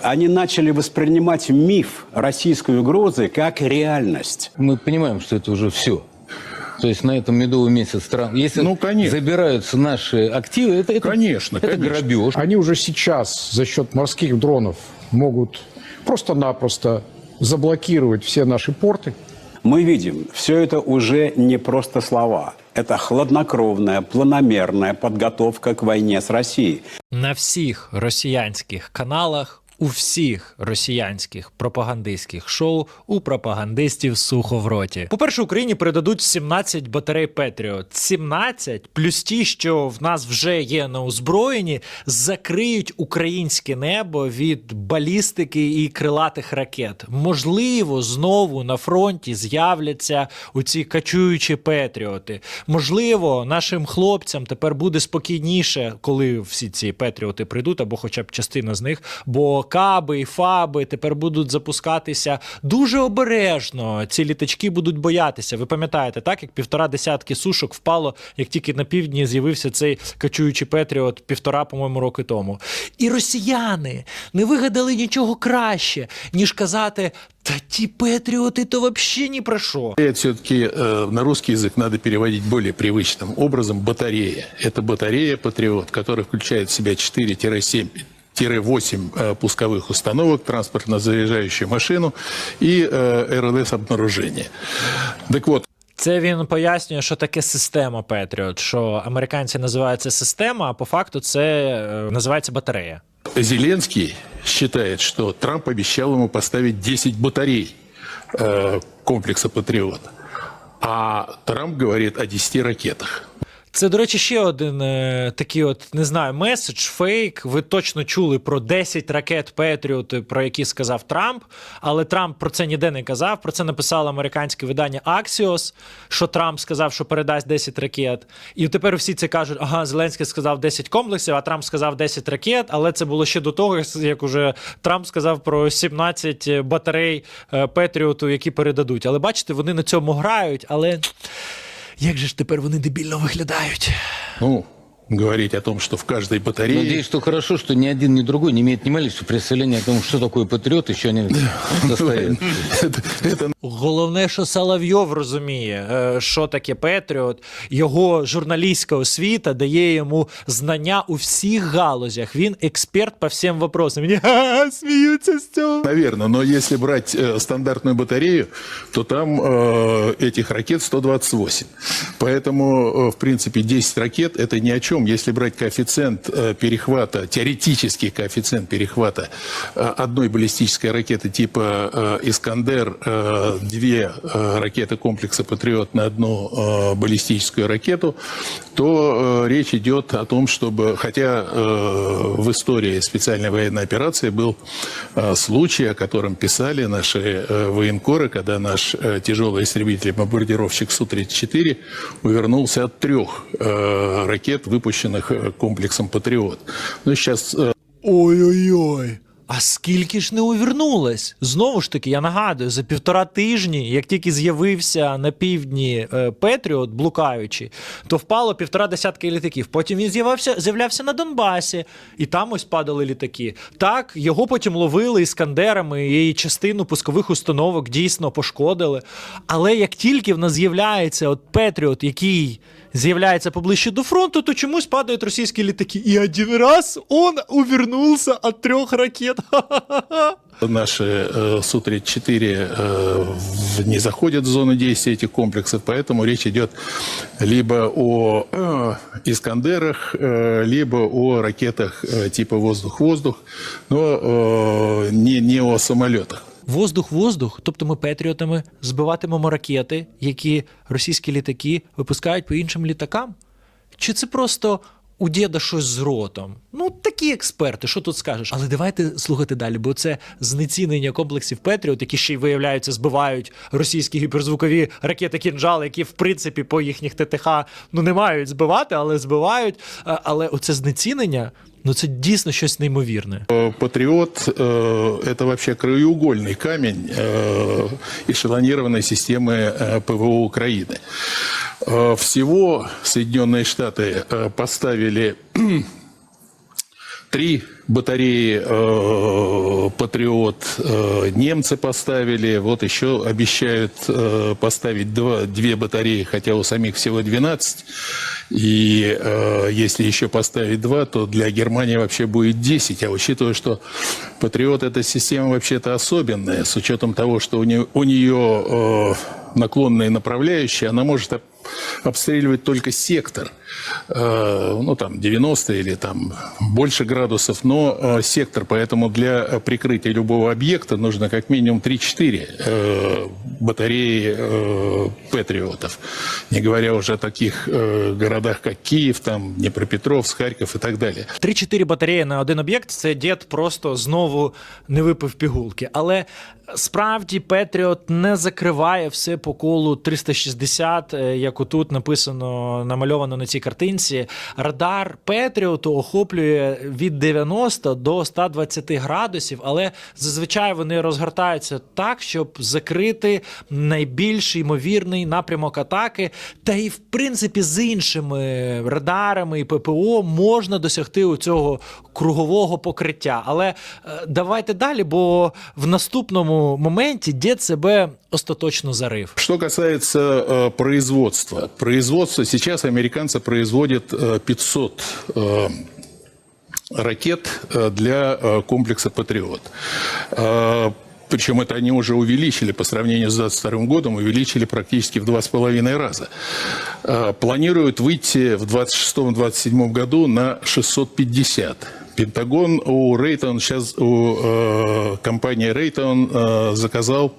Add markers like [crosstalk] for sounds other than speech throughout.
Они начали воспринимать миф российской угрозы как реальность. Мы понимаем, что это уже все. То есть на этом медовый месяц стран. Если Ну, конечно. забираются наши активы, это, это, Конечно, это конечно. грабеж. Они уже сейчас за счет морских дронов могут просто-напросто заблокировать все наши порты. Мы видим, все это уже не просто слова. Это хладнокровная, планомерная подготовка к войне с Россией. на всіх росіянських каналах. У всіх росіянських пропагандистських шоу у пропагандистів сухо в роті. По-перше, Україні передадуть 17 батарей Петріот. 17 плюс ті, що в нас вже є на озброєнні, закриють українське небо від балістики і крилатих ракет. Можливо, знову на фронті з'являться оці качуючі Петріоти. Можливо, нашим хлопцям тепер буде спокійніше, коли всі ці Петріоти прийдуть, або хоча б частина з них. Бо каби і фаби тепер будуть запускатися дуже обережно. Ці літачки будуть боятися. Ви пам'ятаєте, так як півтора десятки сушок впало, як тільки на півдні з'явився цей качуючий Петріот півтора, по-моєму, роки тому. І росіяни не вигадали нічого краще, ніж казати. Та ті Петріоти то взагалі ні про що. Все-таки э, на русский язык надо переводить более привычным образом батарея. Это батарея «Патриот», которая включает в себя 4-7 8 э, пусковых установок, транспортно-заряжающую машину и э, РЛС обнаружения. Так вот, Це він пояснює, що таке система Петріот, що американці називають це система, а по факту це е, називається батарея. Зеленский считает, что Трамп обещал ему поставить 10 батарей э, комплекса «Патриот». А Трамп говорит о 10 ракетах. Це, до речі, ще один е, такий, от не знаю, меседж, фейк. Ви точно чули про 10 ракет Петріот, про які сказав Трамп. Але Трамп про це ніде не казав. Про це написало американське видання Axios, що Трамп сказав, що передасть 10 ракет. І тепер всі це кажуть: ага, Зеленський сказав 10 комплексів, а Трамп сказав 10 ракет. Але це було ще до того, як уже Трамп сказав про 17 батарей е, Петріоту, які передадуть. Але бачите, вони на цьому грають, але. Як же ж тепер вони дебільно виглядають? Ну, говорить о том, что в каждой батарее... Надеюсь, что хорошо, что ни один, ни другой не имеет ни малейшего представления о том, что такое патриот, еще они состоят. это, это Головне, що Соловйов розуміє, е, що таке Петріот. Його журналістська освіта дає йому знання у всіх галузях. Він експерт по всім вопросам. Мені ха-ха, [laughs] сміються з цього. Наверное, но если брать э, стандартную батарею, то там э, этих ракет 128. Поэтому, э, в принципе, 10 ракет это ни о чем. Если брать коэффициент э, перехвата, теоретический коэффициент перехвата э, одной баллистической ракеты типа э, «Искандер», две ракеты комплекса «Патриот» на одну баллистическую ракету, то речь идет о том, чтобы, хотя в истории специальной военной операции был случай, о котором писали наши военкоры, когда наш тяжелый истребитель-бомбардировщик Су-34 увернулся от трех ракет, выпущенных э, комплексом «Патриот». Но сейчас э, Ой-ой-ой. А скільки ж не увернулось? Знову ж таки, я нагадую, за півтора тижні, як тільки з'явився на півдні е, Петріот, блукаючи, то впало півтора десятки літаків. Потім він з'явився, з'являвся на Донбасі, і там ось падали літаки. Так, його потім ловили іскандерами, і частину пускових установок дійсно пошкодили. Але як тільки в нас з'являється от Петріот, який з'являється поближче до фронту, то чомусь падають російські літаки. І один раз он увернувся від трьох ракет. [laughs] Ха-ха-ха. Наши э, Су-34 э, в- не заходят в зону действия этих комплексов, поэтому речь идет либо о э, «Искандерах», э, либо о ракетах э, типа «Воздух-воздух», но э, не, не о самолетах. Воздух-воздух, тобто ми петріотами збиватимемо ракети, які російські літаки випускають по іншим літакам? Чи це просто у діда щось з ротом? Ну, такі експерти, що тут скажеш? Але давайте слухати далі, бо це знецінення комплексів Петріот, які ще й виявляються, збивають російські гіперзвукові ракети кінжал, які в принципі по їхніх ТТХ ну не мають збивати, але збивають. Але оце знецінення, ну це дійсно щось неймовірне. Э, «Патриот» э, – это вообще краеугольный камень э, эшелонированной системы э, ПВО Украины. Э, Всего Соединенные Штаты э, поставили [clears throat] три батареи э, «Патриот» э, немцы поставили. Вот еще обещают э, поставить два, две батареи, хотя у самих всего 12. И если еще поставить два, то для Германии вообще будет 10. А учитывая, что «Патриот» — это система вообще-то особенная, с учетом того, что у нее, у нее наклонные направляющие, она может об- обстреливать только сектор, ну там 90 или там больше градусов, но э, сектор, поэтому для э, прикрытия любого объекта нужно как минимум 3-4 э, батареи э, патриотов, не говоря уже о таких э, городах, как Киев, там Днепропетровск, Харьков и так далее. 3-4 батареї на один об'єкт це дід просто знову не випив пігулки. Але справді Петріот не закриває все по колу 360, е, як отут написано, намальовано на цій картинці. Радар Петріоту охоплює від 90 до 120 градусів, але зазвичай вони розгортаються так, щоб закрити найбільш ймовірний напрямок атаки. Та і в принципі з іншими радарами і ППО можна досягти у цього кругового покриття. Але е, давайте далі, бо в наступному моменті дід себе остаточно зарив. Что касается э, производства. Производство сейчас американцы производят э, 500 э, ракет э, для э, комплекса «Патриот». Э, причем это они уже увеличили по сравнению с 2022 годом, увеличили практически в два с половиной раза. Э, Планируют выйти в 2026-2027 году на 650. Пентагон у Рейтон сейчас у э, компании Рейтон э, заказал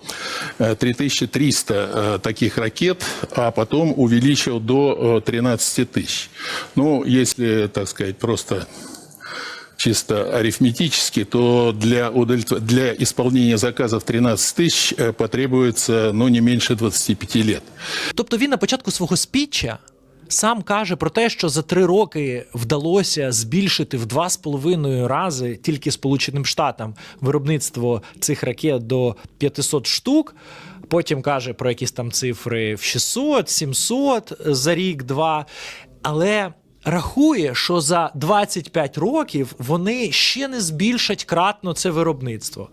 э, 3300 э, таких ракет, а потом увеличил до э, 13 тысяч. Ну, если, так сказать, просто чисто арифметически, то для, удовлетв- для исполнения заказов 13 тысяч э, потребуется ну, не меньше 25 лет. Тобто він на початку свого спіччя сам каже про те, що за три роки вдалося збільшити в два з половиною рази тільки Сполученим Штатам виробництво цих ракет до 500 штук. Потім каже про якісь там цифри в 600, 700 за рік-два. Але рахує, що за 25 років вони ще не збільшать кратно це виробництво.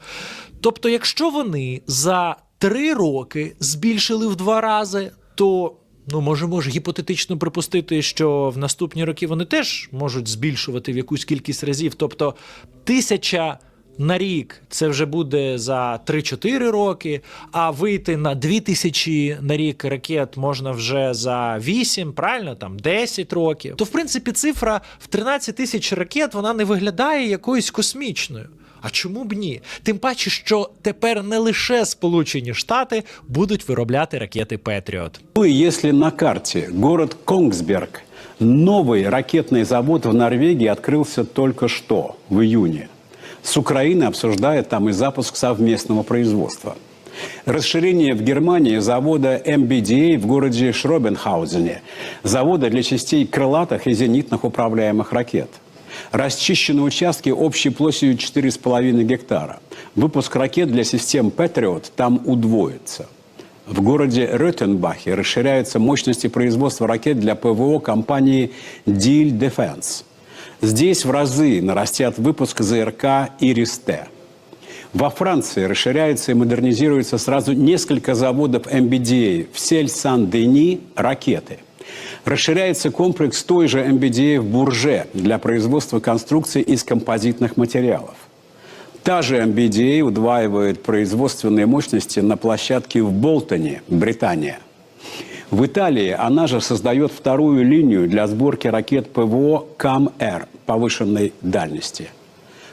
Тобто, якщо вони за 3 роки збільшили в два рази, то ну можемо ж гіпотетично припустити, що в наступні роки вони теж можуть збільшувати в якусь кількість разів. Тобто тисяча на рік це вже буде за 3-4 роки, а вийти на 2000 на рік ракет можна вже за 8, правильно, там 10 років. То в принципі цифра в 13 тисяч ракет вона не виглядає якоюсь космічною. А чому б ні? Тим паче, що тепер не лише Сполучені Штати будуть виробляти ракети Петріот. Ну и если на карте город Конгсберг, новый ракетный завод в Норвегии открылся только что, в июне. С Украиной обсуждает там и запуск совместного производства. Расширение в Германии завода MBDA в городе Шробенхаузене, завода для частей крылатых и зенитных управляемых ракет. Расчищены участки общей площадью 4,5 гектара. Выпуск ракет для систем Patriot там удвоится. В городе Ротенбахе расширяются мощности производства ракет для ПВО компании Deal Defense. Здесь в разы нарастят выпуск ЗРК «Ирис-Т». Во Франции расширяется и модернизируется сразу несколько заводов MBDA в Сель-Сан-Дени ракеты. Расширяется комплекс той же MBDA в Бурже для производства конструкций из композитных материалов. Та же MBDA удваивает производственные мощности на площадке в Болтоне, Британия. В Италии она же создает вторую линию для сборки ракет ПВО КАМ-Р повышенной дальности.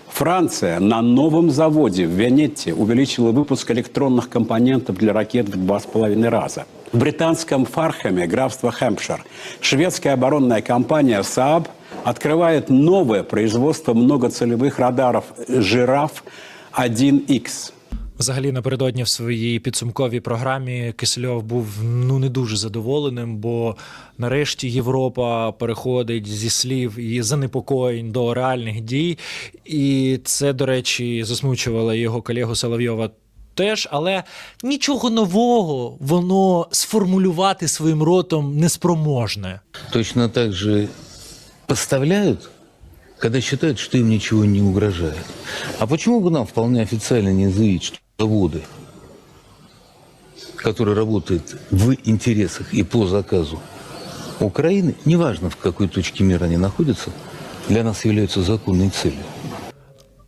Франция на новом заводе в Венетте увеличила выпуск электронных компонентов для ракет в два с половиной раза. В британском Фархаме, графство Хэмпшир, шведская оборонная компания Saab открывает новое производство многоцелевых радаров «Жираф-1Х». Взагалі, напередодні в своїй підсумковій програмі Кисельов був ну не дуже задоволеним, бо нарешті Європа переходить зі слів і занепокоєнь до реальних дій. І це, до речі, засмучувало його колегу Соловйова. Теж, але нічого нового воно сформулювати своїм ротом неспроможне. Точно так же поставляют когда считают, что им ничего не угрожает. А почему бы нам вполне официально не заявить, что заводы, которые работают в интересах и по заказу Украины, неважно в какой точке мира они находятся, для нас являются законной целью?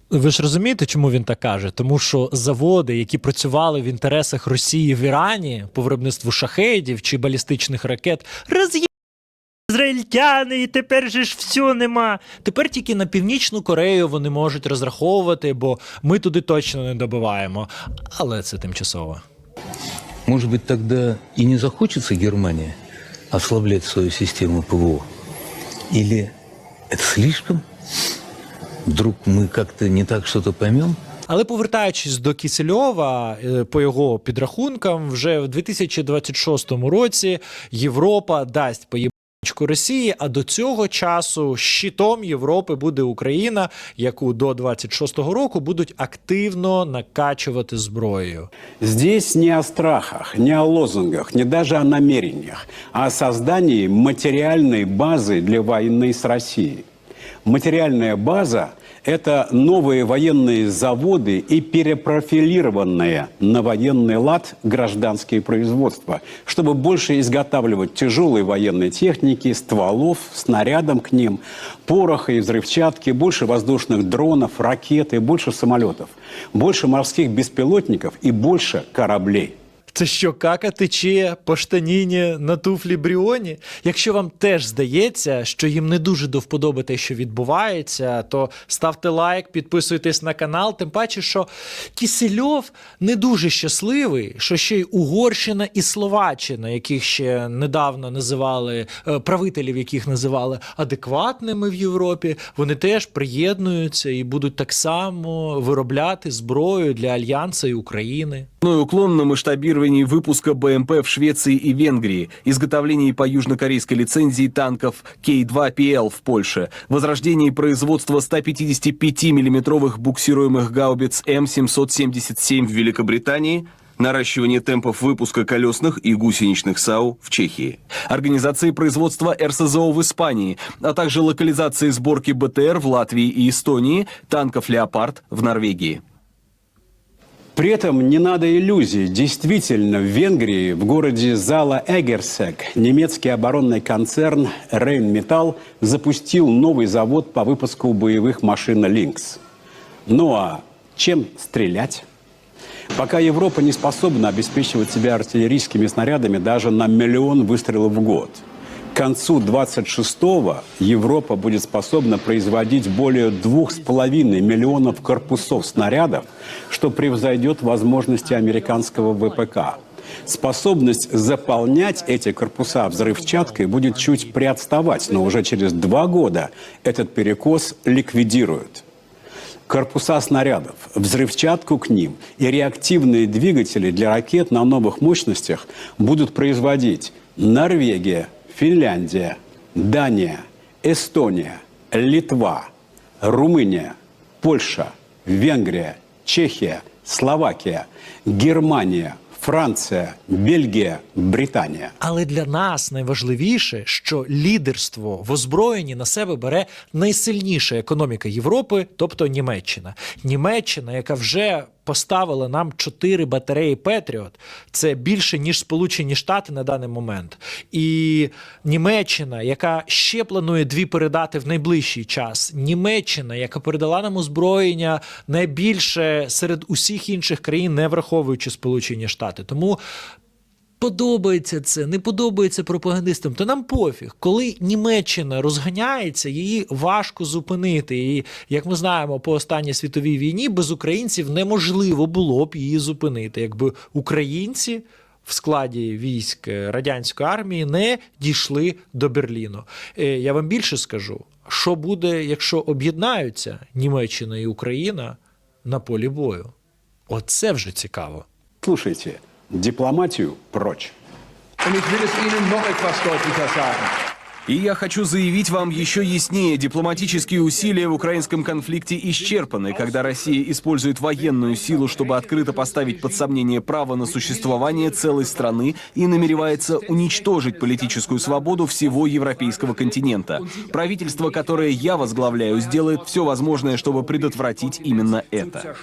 Ви ж розумієте, чому він так каже? Тому що заводи, які працювали в інтересах Росії в Ірані по виробництву шахедів чи балістичних ракет, роз'є ізраїльтяни, і тепер же ж все нема. Тепер тільки на північну Корею вони можуть розраховувати, бо ми туди точно не добиваємо. Але це тимчасово. Может быть, тогда и не захочется Германия ослаблять свою систему ПВО? Или это слишком? Вдруг мы как-то не так что-то поймем? Але повертаючись до Кісельова, е, по його підрахункам, вже в 2026 році Європа дасть поєбачку Росії, а до цього часу щитом Європи буде Україна, яку до 26-го року будуть активно накачувати зброєю. Здесь не о страхах, не о лозунгах, не даже о намерениях, а о создании материальной базы для войны с Россией. Материальная база – это новые военные заводы и перепрофилированные на военный лад гражданские производства, чтобы больше изготавливать тяжелой военной техники, стволов, снарядом к ним, пороха и взрывчатки, больше воздушных дронов, ракет и больше самолетов, больше морских беспилотников и больше кораблей. Це що, кака тече по штаніні на туфлі Бріоні? Якщо вам теж здається, що їм не дуже до вподоби те, що відбувається, то ставте лайк, підписуйтесь на канал. Тим паче, що Кісельов не дуже щасливий, що ще й Угорщина і Словаччина, яких ще недавно називали е, правителів, яких називали адекватними в Європі, вони теж приєднуються і будуть так само виробляти зброю для альянсу і України. Уклон на масштабирование выпуска БМП в Швеции и Венгрии, изготовление по южнокорейской лицензии танков К-2ПЛ в Польше, возрождение производства 155 миллиметровых буксируемых гаубиц М777 в Великобритании, наращивание темпов выпуска колесных и гусеничных САУ в Чехии, организация производства РСЗО в Испании, а также локализация сборки БТР в Латвии и Эстонии, танков «Леопард» в Норвегии. При этом не надо иллюзий. Действительно, в Венгрии, в городе Зала Эгерсек, немецкий оборонный концерн Рейнметалл запустил новый завод по выпуску боевых машин «Линкс». Ну а чем стрелять? Пока Европа не способна обеспечивать себя артиллерийскими снарядами даже на миллион выстрелов в год. Концу 26-го Европа будет способна производить более 2,5 миллионов корпусов снарядов, что превзойдет возможности американского ВПК. Способность заполнять эти корпуса взрывчаткой будет чуть приотставать, но уже через два года этот перекос ликвидируют корпуса снарядов, взрывчатку к ним и реактивные двигатели для ракет на новых мощностях будут производить Норвегия, Финляндия, Дания, Эстония, Литва, Румыния, Польша, Венгрия, Чехия, Словакия, Германия, Франция, Бельгия, Британия. Але для нас найважливіше, що лідерство в озброєнні на себе бере найсильніша економіка Європи, тобто Німеччина. Німеччина, яка вже поставила нам чотири батареї Петріот, це більше ніж Сполучені Штати на даний момент. І Німеччина, яка ще планує дві передати в найближчий час. Німеччина, яка передала нам озброєння найбільше серед усіх інших країн, не враховуючи Сполучені Штати. Тому подобається це, не подобається пропагандистам, то нам пофіг. Коли Німеччина розганяється, її важко зупинити. І як ми знаємо, по останній світовій війні без українців неможливо було б її зупинити, якби українці. В складі військ радянської армії не дійшли до Берліну. Е, Я вам більше скажу, що буде, якщо об'єднаються Німеччина і Україна на полі бою. Оце вже цікаво. Слушайте, дипломатию прочь. И я хочу заявить вам еще яснее, дипломатические усилия в украинском конфликте исчерпаны, когда Россия использует военную силу, чтобы открыто поставить под сомнение право на существование целой страны и намеревается уничтожить политическую свободу всего европейского континента. Правительство, которое я возглавляю, сделает все возможное, чтобы предотвратить именно это.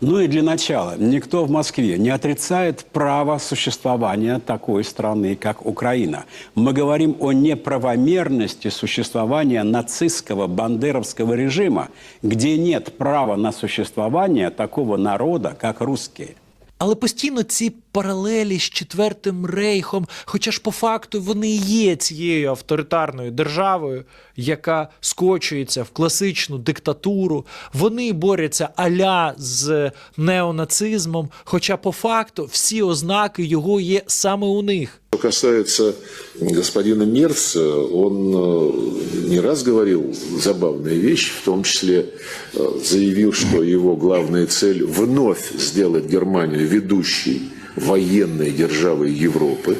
Ну и для начала, никто в Москве не отрицает право существования такой страны, как Украина. Мы говорим о неправомерности существования нацистского бандеровского режима, где нет права на существование такого народа, как русские. Але постійно ці паралелі з Четвертим рейхом, хоча ж по факту вони є цією авторитарною державою, яка скочується в класичну диктатуру, вони борються аля з неонацизмом, хоча по факту всі ознаки його є саме у них. Касается господина Мерца, он э, не раз говорил забавные вещи, в том числе э, заявил, что его главная цель вновь сделать Германию ведущей военной державой Европы.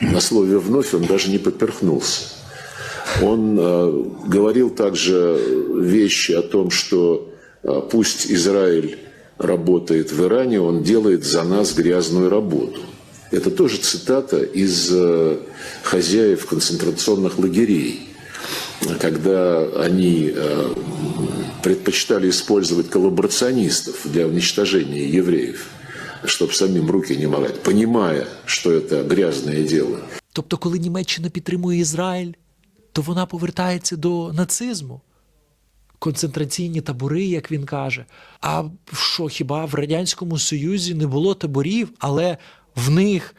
На слове «вновь» он даже не поперхнулся. Он э, говорил также вещи о том, что пусть Израиль работает в Иране, он делает за нас грязную работу. Это тоже цитата из э, хозяев концентрационных лагерей, когда они э, предпочитали использовать коллаборационистов для уничтожения евреев, чтобы самим руки не морать, понимая, что это грязное дело. Тобто, коли Німеччина підтримує Ізраїль, то вона повертається до нацизму. Концентраційні табори, як він каже. А що хіба в Радянському Союзі не було таборів, але в них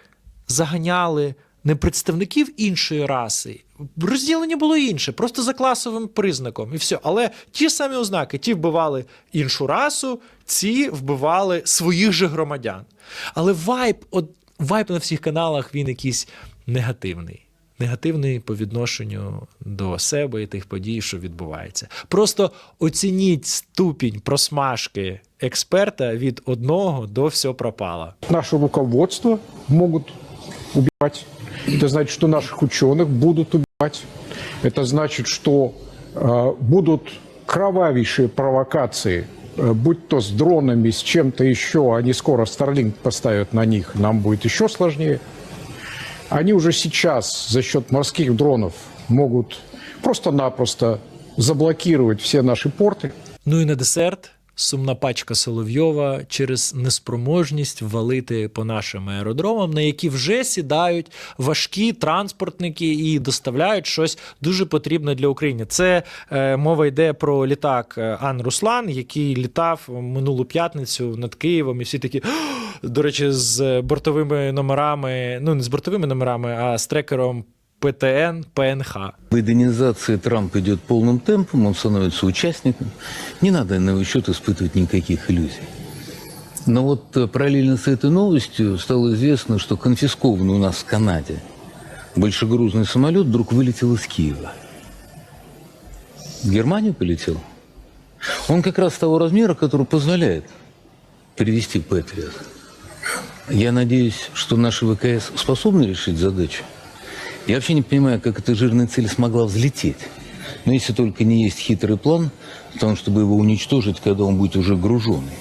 заганяли не представників іншої раси. Розділення було інше, просто за класовим признаком, і все. Але ті самі ознаки: ті вбивали іншу расу, ці вбивали своїх же громадян. Але вайб, от вайб на всіх каналах він якийсь негативний Негативний по відношенню до себе і тих подій, що відбувається. Просто оцініть ступінь просмажки експерта від одного до все пропало. Наше руководство могут убивать. Это значит, что наших ученых будут убивать. Это значит, что э, будут кровавейшие провокации, э, будь то с дронами, с чем-то еще. Они скоро Starlink поставят на них, нам будет еще сложнее. Они уже сейчас за счет морских дронов могут просто-напросто заблокировать все наши порты. Ну і на десерт сумна пачка Соловйова через неспроможність валити по нашим аеродромам, на які вже сідають важкі транспортники і доставляють щось дуже потрібне для України. Це е, мова йде про літак е, Ан Руслан, який літав минулу п'ятницю над Києвом, і всі такі. «О!» До речі, з бортовими номерами, ну не з бортовими номерами, а з трекером ПТН ПНХ. Байденизация Трампа идет полным темпом, он становится участником. Не надо на его счет испытывать никаких иллюзий. Но вот э, параллельно с этой новостью стало известно, что конфискованный у нас в Канаде большегрузный самолет вдруг вылетел из Киева. В Германию полетел. Он как раз того размера, который позволяет перевести Патриот. Я надеюсь, что наши ВКС способны решить задачу. Я вообще не понимаю, как эта жирная цель смогла взлететь. Но если только не есть хитрый план, потому чтобы его уничтожить, когда он будет уже груженный.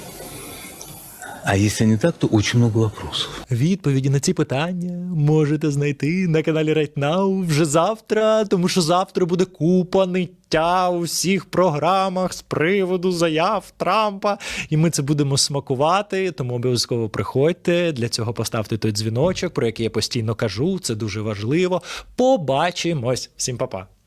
А если не так, то очень много вопросов. Відповіді на ці питання можете знайти на каналі Right Now вже завтра, тому що завтра буде купа ниття у всіх програмах з приводу заяв Трампа. І ми це будемо смакувати. Тому обов'язково приходьте. Для цього поставте той дзвіночок, про який я постійно кажу. Це дуже важливо. Побачимось. Всім па-па.